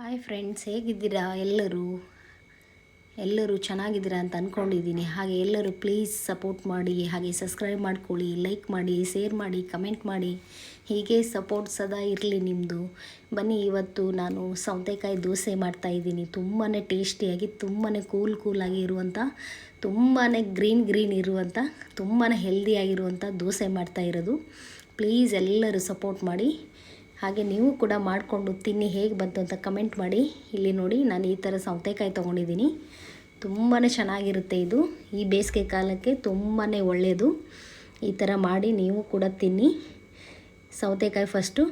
Hi friends ಹೇಗಿದ್ದೀರಾ? ಎಲ್ಲರೂ? ಎಲ್ಲರೂ ಚೆನ್ನಾಗಿದ್ದೀರಾ ಅಂತ ಅಂದ್ಕೊಂಡಿದ್ದೀನಿ ಹಾಗೆ ಎಲ್ಲರೂ ಪ್ಲೀಸ್ ಸಪೋರ್ಟ್ ಮಾಡಿ, ಹಾಗೆ ಸಬ್ಸ್ಕ್ರೈಬ್ ಮಾಡ್ಕೊಳ್ಳಿ ಲೈಕ್ ಮಾಡಿ ಶೇರ್ ಮಾಡಿ ಕಮೆಂಟ್ ಮಾಡಿ. ಹೀಗೆ ಸಪೋರ್ಟ್ ಸದಾ ಇರಲಿ ನಿಮ್ಮದು ಬನ್ನಿ, ಇವತ್ತು ನಾನು ಸೌತೆಕಾಯಿ ದೋಸೆ ಮಾಡ್ತಾಯಿದ್ದೀನಿ ತುಂಬಾ ಟೇಸ್ಟಿಯಾಗಿ ತುಂಬಾ ಕೂಲ್ ಕೂಲಾಗಿ ಇರುವಂಥ ತುಂಬಾ ಗ್ರೀನ್ ಗ್ರೀನ್ ಇರುವಂಥ ತುಂಬಾ ಹೆಲ್ದಿಯಾಗಿರುವಂಥ ದೋಸೆ ಮಾಡ್ತಾ ಇರೋದು. ಪ್ಲೀಸ್ ಎಲ್ಲರೂ ಸಪೋರ್ಟ್ ಮಾಡಿ. ಹಾಗೆ ನೀವು ಕೂಡ ಮಾಡಿಕೊಂಡು ತಿನ್ನಿ, ಹೇಗೆ ಬಂತು ಅಂತ ಕಮೆಂಟ್ ಮಾಡಿ. ಇಲ್ಲಿ ನೋಡಿ ನಾನು ಈ ಥರ ಸೌತೆಕಾಯಿ ತೊಗೊಂಡಿದ್ದೀನಿ. ತುಂಬಾ ಚೆನ್ನಾಗಿರುತ್ತೆ ಇದು. ಈ ಬೇಸಿಗೆ ಕಾಲಕ್ಕೆ ತುಂಬಾ ಒಳ್ಳೆಯದು ಈ ಥರ ಮಾಡಿ ನೀವು ಕೂಡ ತಿನ್ನಿ. ಸೌತೆಕಾಯಿ ಫಸ್ಟು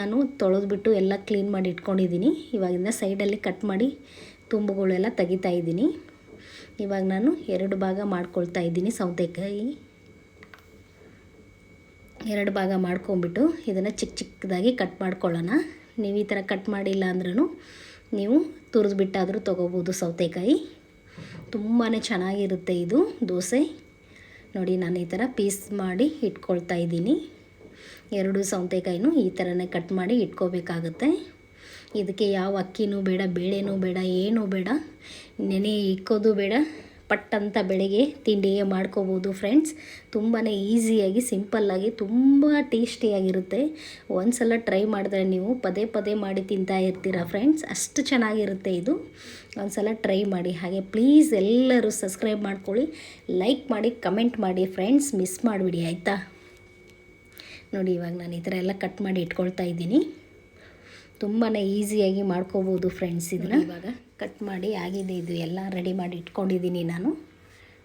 ನಾನು ತೊಳೆದ್ಬಿಟ್ಟು ಎಲ್ಲ ಕ್ಲೀನ್ ಮಾಡಿ ಇಟ್ಕೊಂಡಿದ್ದೀನಿ. ಇವಾಗಿಂದ ಸೈಡಲ್ಲಿ ಕಟ್ ಮಾಡಿ ತುಂಬುಗಳೆಲ್ಲ ತೆಗಿತಾಯಿದ್ದೀನಿ ಇವಾಗ ನಾನು ಎರಡು ಭಾಗ ಮಾಡ್ಕೊಳ್ತಾ ಇದ್ದೀನಿ ಸೌತೆಕಾಯಿ. ಎರಡು ಭಾಗ ಮಾಡ್ಕೊಂಬಿಟ್ಟು ಇದನ್ನು ಚಿಕ್ಕ ಚಿಕ್ಕದಾಗಿ ಕಟ್ ಮಾಡ್ಕೊಳ್ಳೋಣ. ನೀವು ಈ ಥರ ಕಟ್ ಮಾಡಿಲ್ಲ ಅಂದ್ರೂ ನೀವು ತುರಿದ್ಬಿಟ್ಟಾದರೂ ತೊಗೋಬೋದು ಸೌತೆಕಾಯಿ. ತುಂಬಾ ಚೆನ್ನಾಗಿರುತ್ತೆ ಇದು ದೋಸೆ. ನೋಡಿ, ನಾನು ಈ ಥರ ಪೀಸ್ ಮಾಡಿ ಇಟ್ಕೊಳ್ತಾ ಇದ್ದೀನಿ. ಎರಡು ಸೌತೆಕಾಯಿನೂ ಈ ಥರನೇ ಕಟ್ ಮಾಡಿ ಇಟ್ಕೋಬೇಕಾಗುತ್ತೆ. ಇದಕ್ಕೆ ಯಾವ ಅಕ್ಕಿನೂ ಬೇಡ, ಬೇಳೆನೂ ಬೇಡ, ಏನೂ ಬೇಡ. ನೆನೆ ಇಕ್ಕೋದು ಬೇಡ. ಪಟ್ ಅಂತ ಬೆಳಗ್ಗೆ ತಿಂಡಿಗೆ ಮಾಡ್ಕೋಬೋದು ಫ್ರೆಂಡ್ಸ್ ತುಂಬಾ ಈಸಿಯಾಗಿ ಸಿಂಪಲ್ಲಾಗಿ ತುಂಬ ಟೇಸ್ಟಿಯಾಗಿರುತ್ತೆ ಒಂದು ಸಲ ಟ್ರೈ ಮಾಡಿದ್ರೆ ನೀವು ಪದೇ ಪದೇ ಮಾಡಿ ತಿಂತಾ ಇರ್ತೀರ ಫ್ರೆಂಡ್ಸ್ ಅಷ್ಟು ಚೆನ್ನಾಗಿರುತ್ತೆ ಇದು. ಒಂದು ಸಲ ಟ್ರೈ ಮಾಡಿ. ಹಾಗೆ ಪ್ಲೀಸ್ ಎಲ್ಲರೂ ಸಬ್ಸ್ಕ್ರೈಬ್ ಮಾಡ್ಕೊಳ್ಳಿ. ಲೈಕ್ ಮಾಡಿ ಕಮೆಂಟ್ ಮಾಡಿ ಫ್ರೆಂಡ್ಸ್ ಮಿಸ್ ಮಾಡಿಬಿಡಿ, ಆಯಿತಾ? ನೋಡಿ, ಇವಾಗ ನಾನು ಈ ಥರ ಎಲ್ಲ ಕಟ್ ಮಾಡಿ ಇಟ್ಕೊಳ್ತಾ ಇದ್ದೀನಿ. ತುಂಬಾ ಈಸಿಯಾಗಿ ಮಾಡ್ಕೋಬೋದು ಫ್ರೆಂಡ್ಸ್ ಇದನ್ನ. ಇವಾಗ ಕಟ್ ಮಾಡಿ ಆಗಿದೆ ಇದು ಎಲ್ಲ ರೆಡಿ ಮಾಡಿ ಇಟ್ಕೊಂಡಿದ್ದೀನಿ ನಾನು.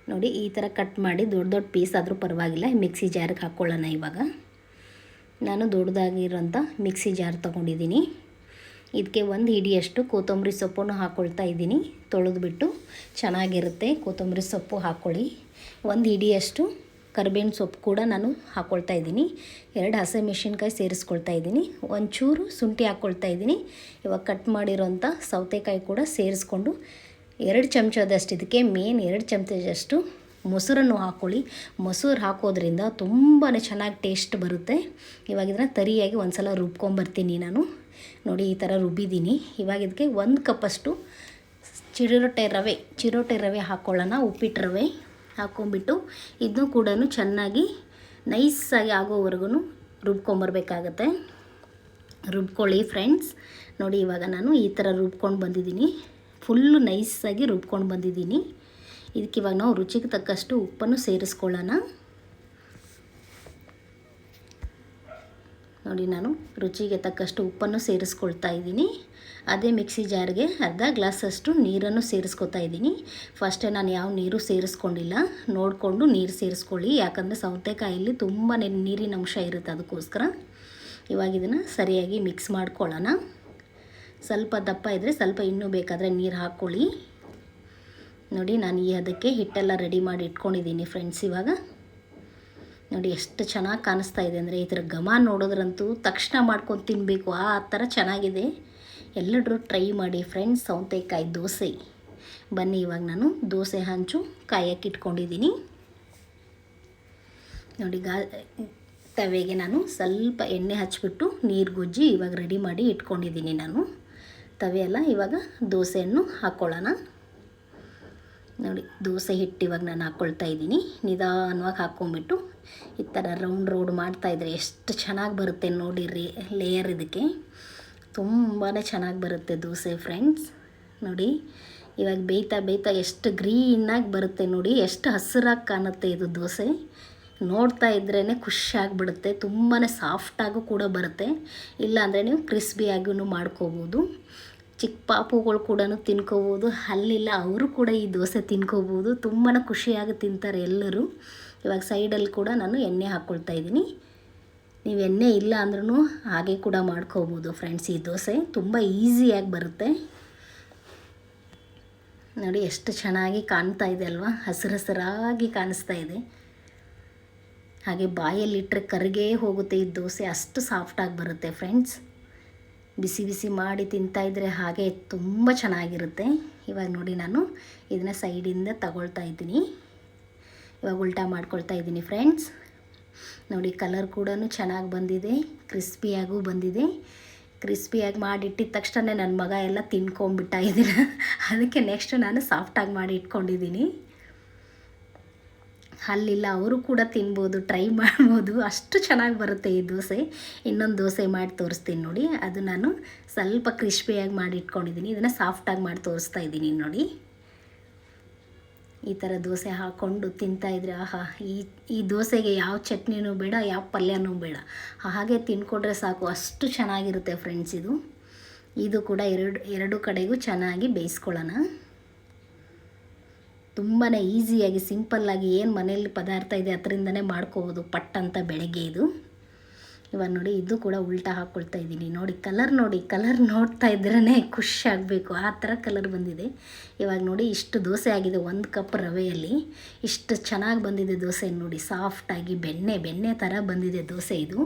ನೋಡಿ, ಈ ಥರ ಕಟ್ ಮಾಡಿ ದೊಡ್ಡ ದೊಡ್ಡ ಪೀಸ್ ಆದರೂ ಪರವಾಗಿಲ್ಲ, ಮಿಕ್ಸಿ ಜಾರಿಗೆ ಹಾಕ್ಕೊಳ್ಳೋಣ ಇವಾಗ. ನಾನು ದೊಡ್ಡದಾಗಿರೋಂಥ ಮಿಕ್ಸಿ ಜಾರ್ ತೊಗೊಂಡಿದ್ದೀನಿ. ಇದಕ್ಕೆ ಒಂದು ಹಿಡಿಯಷ್ಟು ಕೊತ್ತಂಬರಿ ಸೊಪ್ಪನ್ನು ಹಾಕ್ಕೊಳ್ತಾ ಇದ್ದೀನಿ. ತೊಳೆದ್ಬಿಟ್ಟು ಚೆನ್ನಾಗಿರುತ್ತೆ, ಕೊತ್ತಂಬರಿ ಸೊಪ್ಪು ಹಾಕ್ಕೊಳ್ಳಿ ಒಂದು ಹಿಡಿಯಷ್ಟು ಕರಿಬೇವಿನ ಸೊಪ್ಪು ಕೂಡ ನಾನು ಹಾಕ್ಕೊಳ್ತಾ ಇದ್ದೀನಿ. ಎರಡು ಹಸಿಮೆಣ್ಸಿನ್ಕಾಯಿ ಸೇರಿಸ್ಕೊಳ್ತಾ ಇದ್ದೀನಿ. ಒಂಚೂರು ಶುಂಠಿ ಹಾಕ್ಕೊಳ್ತಾ ಇದ್ದೀನಿ. ಇವಾಗ ಕಟ್ ಮಾಡಿರೋಂಥ ಸೌತೆಕಾಯಿ ಕೂಡ ಸೇರಿಸ್ಕೊಂಡು ಎರಡು ಚಮಚದಷ್ಟು, ಇದಕ್ಕೆ ಮೇನ್ ಎರಡು ಚಮಚದಷ್ಟು ಮೊಸರನ್ನು ಹಾಕ್ಕೊಳ್ಳಿ ಮೊಸರು ಹಾಕೋದ್ರಿಂದ ತುಂಬಾ ಚೆನ್ನಾಗಿ ಟೇಸ್ಟ್ ಬರುತ್ತೆ. ಇವಾಗ ಇದನ್ನು ತರಿಯಾಗಿ ಒಂದು ಸಲ ರುಬ್ಕೊಂಬರ್ತೀನಿ ನಾನು. ನೋಡಿ, ಈ ಥರ ರುಬ್ಬಿದ್ದೀನಿ. ಇವಾಗ ಇದಕ್ಕೆ ಒಂದು ಕಪ್ಪಷ್ಟು ಚಿರೋಟೆ ರವೆ ಚಿರೋಟೆ ರವೆ ಹಾಕ್ಕೊಳ್ಳೋಣ ಉಪ್ಪಿಟ್ಟು ರವೆ. ಹಾಕ್ಕೊಂಬಿಟ್ಟು ಇದನ್ನು ಕೂಡ ಚೆನ್ನಾಗಿ ನೈಸಾಗಿ ಆಗೋವರೆಗೂ ರುಬ್ಕೊಂಬರ್ಬೇಕಾಗತ್ತೆ. ರುಬ್ಕೊಳ್ಳಿ ಫ್ರೆಂಡ್ಸ್. ನೋಡಿ, ಇವಾಗ ನಾನು ಈ ಥರ ರುಬ್ಕೊಂಡು ಬಂದಿದ್ದೀನಿ. ಫುಲ್ಲು ನೈಸಾಗಿ ರುಬ್ಕೊಂಡು ಬಂದಿದ್ದೀನಿ. ಇದಕ್ಕೆ ಇವಾಗ ನಾವು ರುಚಿಗೆ ತಕ್ಕಷ್ಟು ಉಪ್ಪನ್ನು ಸೇರಿಸ್ಕೊಳ್ಳೋಣ. ನೋಡಿ ನಾನು ರುಚಿಗೆ ತಕ್ಕಷ್ಟು ಉಪ್ಪನ್ನು ಸೇರಿಸ್ಕೊಳ್ತಾ ಇದ್ದೀನಿ. ಅದೇ ಮಿಕ್ಸಿ ಜಾರ್ಗೆ ಅರ್ಧ ಗ್ಲಾಸಷ್ಟು ನೀರನ್ನು ಸೇರಿಸ್ಕೊತಾ ಇದ್ದೀನಿ. ಫಸ್ಟೇ ನಾನು ಯಾವ ನೀರು ಸೇರಿಸ್ಕೊಂಡಿಲ್ಲ. ನೋಡಿಕೊಂಡು ನೀರು ಸೇರಿಸ್ಕೊಳ್ಳಿ. ಯಾಕಂದರೆ ಸೌತೆಕಾಯಲ್ಲಿ ತುಂಬಾ ನೀರಿನ ಅಂಶ ಇರುತ್ತೆ ಅದಕ್ಕೋಸ್ಕರ. ಇವಾಗ ಇದನ್ನು ಸರಿಯಾಗಿ ಮಿಕ್ಸ್ ಮಾಡ್ಕೊಳ್ಳೋಣ. ಸ್ವಲ್ಪ ದಪ್ಪ ಇದ್ದರೆ ಸ್ವಲ್ಪ ಇನ್ನೂ ಬೇಕಾದರೆ ನೀರು ಹಾಕ್ಕೊಳ್ಳಿ. ನೋಡಿ ನಾನು ಈ ಅದಕ್ಕೆ ಹಿಟ್ಟೆಲ್ಲ ರೆಡಿ ಮಾಡಿ ಇಟ್ಕೊಂಡಿದ್ದೀನಿ ಫ್ರೆಂಡ್ಸ್ ಇವಾಗ. ನೋಡಿ ಎಷ್ಟು ಚೆನ್ನಾಗಿ ಕಾಣಿಸ್ತಾ ಇದೆ ಅಂದರೆ ಥರ ಘಮ ನೋಡೋದ್ರಂತೂ ತಕ್ಷಣ ಮಾಡ್ಕೊಂಡು ತಿನ್ನಬೇಕು ಆ ಥರ ಚೆನ್ನಾಗಿದೆ. ಎಲ್ಲರೂ ಟ್ರೈ ಮಾಡಿ ಫ್ರೆಂಡ್ಸ್ ಸೌತೆಕಾಯಿ, ದೋಸೆ. ಬನ್ನಿ, ಇವಾಗ ನಾನು ದೋಸೆ ಹಂಚು, ಕಾಯಕ್ಕೆ ಇಟ್ಕೊಂಡಿದ್ದೀನಿ. ನೋಡಿ, ಗಾ ತವೆಗೆ ನಾನು ಸ್ವಲ್ಪ ಎಣ್ಣೆ ಹಚ್ಬಿಟ್ಟು ನೀರು ಗೊಜ್ಜಿ ಇವಾಗ ರೆಡಿ ಮಾಡಿ ಇಟ್ಕೊಂಡಿದ್ದೀನಿ ನಾನು. ತವೆ ಇವಾಗ ದೋಸೆಯನ್ನು ಹಾಕ್ಕೊಳ್ಳೋಣ ನೋಡಿ, ದೋಸೆ ಹಿಟ್ಟು ಇವಾಗ ನಾನು ಹಾಕ್ಕೊಳ್ತಾ ಇದ್ದೀನಿ. ನಿಧಾನವಾಗಿ ಹಾಕ್ಕೊಂಬಿಟ್ಟು ಈ ಥರ ರೌಂಡ್ ರೌಂಡ್ ಮಾಡ್ತಾಯಿದ್ರೆ ಎಷ್ಟು ಚೆನ್ನಾಗಿ ಬರುತ್ತೆ ನೋಡಿ ರೇ ಲೇಯರ್ ಇದಕ್ಕೆ. ತುಂಬಾ ಚೆನ್ನಾಗಿ ಬರುತ್ತೆ ದೋಸೆ ಫ್ರೆಂಡ್ಸ್ ನೋಡಿ, ಇವಾಗ ಬೇಯ್ತಾ ಬೇಯ್ತಾ ಎಷ್ಟು ಗ್ರೀನಾಗಿ ಬರುತ್ತೆ ನೋಡಿ, ಎಷ್ಟು ಹಸಿರಾಗಿ ಕಾಣುತ್ತೆ ಇದು ದೋಸೆ. ನೋಡ್ತಾ ಇದ್ರೇ ಖುಷಿಯಾಗಿಬಿಡುತ್ತೆ ತುಂಬಾ ಸಾಫ್ಟಾಗೂ ಕೂಡ ಬರುತ್ತೆ. ಇಲ್ಲಾಂದರೆ ನೀವು ಕ್ರಿಸ್ಪಿಯಾಗೂ ಮಾಡ್ಕೋಬೋದು. ಚಿಕ್ಕ ಪಾಪುಗಳು ಕೂಡ ತಿನ್ಕೋಬೋದು. ಅಲ್ಲಿಲ್ಲ, ಅವರು ಕೂಡ ಈ ದೋಸೆ ತಿನ್ಕೋಬೋದು. ತುಂಬಾ ಖುಷಿಯಾಗಿ ತಿಂತಾರೆ ಎಲ್ಲರೂ. ಇವಾಗ ಸೈಡಲ್ಲಿ ಕೂಡ ನಾನು ಎಣ್ಣೆ ಹಾಕ್ಕೊಳ್ತಾ ಇದ್ದೀನಿ. ನೀವು ಎಣ್ಣೆ ಇಲ್ಲ ಅಂದ್ರೂ ಹಾಗೆ ಕೂಡ ಮಾಡ್ಕೋಬೋದು ಫ್ರೆಂಡ್ಸ್ ಈ ದೋಸೆ. ತುಂಬ ಈಸಿಯಾಗಿ ಬರುತ್ತೆ. ನೋಡಿ, ಎಷ್ಟು ಚೆನ್ನಾಗಿ ಕಾಣ್ತಾ ಇದೆ ಅಲ್ವಾ? ಹಸಿರು ಹಸಿರಾಗಿ ಕಾಣಿಸ್ತಾ ಇದೆ. ಹಾಗೆ ಬಾಯಲ್ಲಿಟ್ಟರೆ ಕರಿಗೆ ಹೋಗುತ್ತೆ ಈ ದೋಸೆ. ಅಷ್ಟು ಸಾಫ್ಟಾಗಿ ಬರುತ್ತೆ ಫ್ರೆಂಡ್ಸ್ ಬಿಸಿ ಬಿಸಿ ಮಾಡಿ ತಿಂತಾಯಿದ್ರೆ ಹಾಗೆ ತುಂಬ ಚೆನ್ನಾಗಿರುತ್ತೆ. ಇವಾಗ ನೋಡಿ ನಾನು ಇದನ್ನ ಸೈಡಿಂದ ತಗೊಳ್ತಾ ಇದ್ದೀನಿ. ಇವಾಗ ಉಲ್ಟಾ ಮಾಡ್ಕೊಳ್ತಾ ಇದ್ದೀನಿ ಫ್ರೆಂಡ್ಸ್ ನೋಡಿ ಕಲರ್ ಕೂಡ ಚೆನ್ನಾಗಿ ಬಂದಿದೆ ಕ್ರಿಸ್ಪಿಯಾಗೂ ಬಂದಿದೆ. ಕ್ರಿಸ್ಪಿಯಾಗಿ ಮಾಡಿಟ್ಟಿದ ತಕ್ಷಣ ನನ್ನ ಮಗ ಎಲ್ಲ ತಿನ್ಕೊಂಬಿಟ್ಟ ಅದಕ್ಕೆ ನೆಕ್ಸ್ಟ್ ನಾನು ಸಾಫ್ಟಾಗಿ ಮಾಡಿ ಇಟ್ಕೊಂಡಿದ್ದೀನಿ. ಅಲ್ಲಿಲ್ಲ, ಅವರು ಕೂಡ ತಿನ್ಬೋದು ಟ್ರೈ ಮಾಡ್ಬೋದು. ಅಷ್ಟು ಚೆನ್ನಾಗಿ ಬರುತ್ತೆ ಈ ದೋಸೆ. ಇನ್ನೊಂದು ದೋಸೆ ಮಾಡಿ ತೋರಿಸ್ತೀನಿ ನೋಡಿ. ಅದು ನಾನು ಸ್ವಲ್ಪ ಕ್ರಿಸ್ಪಿಯಾಗಿ ಮಾಡಿ ಇಟ್ಕೊಂಡಿದ್ದೀನಿ. ಇದನ್ನು ಸಾಫ್ಟಾಗಿ ಮಾಡಿ ತೋರಿಸ್ತಾ ಇದ್ದೀನಿ ನೋಡಿ. ಈ ಥರ ದೋಸೆ ಹಾಕ್ಕೊಂಡು ತಿಂತಾಯಿದ್ರೆ ಆಹಾ, ಈ ಈ ದೋಸೆಗೆ ಯಾವ ಚಟ್ನಿನೂ ಬೇಡ, ಯಾವ ಪಲ್ಯನೂ ಬೇಡ. ಹಾಗೆ ತಿನ್ಕೊಂಡ್ರೆ ಸಾಕು. ಅಷ್ಟು ಚೆನ್ನಾಗಿರುತ್ತೆ ಫ್ರೆಂಡ್ಸ್ ಇದು. ಇದು ಕೂಡ ಎರಡು ಎರಡು ಕಡೆಗೂ ಚೆನ್ನಾಗಿ ಬೇಯಿಸ್ಕೊಳ್ಳೋಣ. ತುಂಬಾ ಈಸಿಯಾಗಿ ಸಿಂಪಲ್ಲಾಗಿ ಏನು ಮನೆಯಲ್ಲಿ ಪದಾರ್ಥ ಇದೆ ಅದರಿಂದನೇ ಮಾಡ್ಕೋಬೋದು. ಪಟ್ ಅಂತ ಬೆಳಗ್ಗೆ ಇದು. ಇವಾಗ ನೋಡಿ, ಇದು ಕೂಡ ಉಲ್ಟಾ ಹಾಕ್ಕೊಳ್ತಾ ಇದ್ದೀನಿ. ನೋಡಿ, ಕಲರ್ ನೋಡಿ, ಕಲರ್ ನೋಡ್ತಾ ಇದ್ರೇ ಖುಷಿ ಆಗಬೇಕು. ಆ ಥರ ಕಲರ್ ಬಂದಿದೆ. ಇವಾಗ ನೋಡಿ, ಇಷ್ಟು ದೋಸೆ ಆಗಿದೆ ಒಂದು ಕಪ್ ರವೆಯಲ್ಲಿ. ಇಷ್ಟು ಚೆನ್ನಾಗಿ ಬಂದಿದೆ ದೋಸೆ ನೋಡಿ. ಸಾಫ್ಟಾಗಿ ಬೆಣ್ಣೆ ಬೆಣ್ಣೆ ಥರ ಬಂದಿದೆ ದೋಸೆ ಇದು.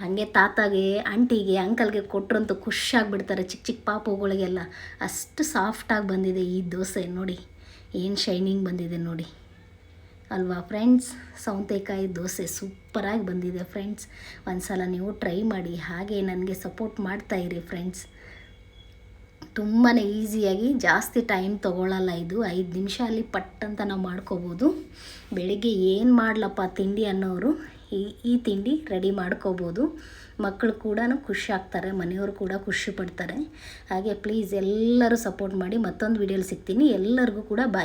ಹಾಗೆ ತಾತಾಗೆ, ಆಂಟಿಗೆ, ಅಂಕಲ್ಗೆ ಕೊಟ್ಟರಂತೂ ಖುಷಿಯಾಗಿಬಿಡ್ತಾರೆ ಚಿಕ್ಕ ಚಿಕ್ಕ ಪಾಪುಗಳಿಗೆಲ್ಲ. ಅಷ್ಟು ಸಾಫ್ಟಾಗಿ ಬಂದಿದೆ ಈ ದೋಸೆ ನೋಡಿ. ಏನು ಶೈನಿಂಗ್ ಬಂದಿದೆ ನೋಡಿ. ಅಲ್ವಾ ಫ್ರೆಂಡ್ಸ್ ಸೌತೆಕಾಯಿ ದೋಸೆ ಸೂಪರಾಗಿ ಬಂದಿದೆ ಫ್ರೆಂಡ್ಸ್ ಒಂದು ಸಲ ನೀವು ಟ್ರೈ ಮಾಡಿ, ಹಾಗೆ ನನಗೆ ಸಪೋರ್ಟ್ ಮಾಡ್ತಾ ಇರಿ ಫ್ರೆಂಡ್ಸ್ ತುಂಬಾ ಈಸಿಯಾಗಿ ಜಾಸ್ತಿ ಟೈಮ್ ತೊಗೊಳ್ಳಲ್ಲ ಇದು. ಐದು ನಿಮಿಷ ಅಲ್ಲಿ ಪಟ್ ಅಂತ ನಾವು ಮಾಡ್ಕೋಬೋದು. ಬೆಳಿಗ್ಗೆ ಏನು ಮಾಡಲಪ್ಪ ತಿಂಡಿ ಅನ್ನೋರು ಈ ಈ ತಿಂಡಿ ರೆಡಿ ಮಾಡ್ಕೋಬೋದು. ಮಕ್ಕಳು ಕೂಡ ಖುಷಿ ಆಗ್ತಾರೆ, ಮನೆಯವರು ಕೂಡ ಖುಷಿ ಪಡ್ತಾರೆ. ಹಾಗೆ ಪ್ಲೀಸ್ ಎಲ್ಲರೂ ಸಪೋರ್ಟ್ ಮಾಡಿ ಮತ್ತೊಂದು ವಿಡಿಯೋಲಿ ಸಿಗ್ತೀನಿ. ಎಲ್ಲರಿಗೂ ಕೂಡ ಬಾಯ್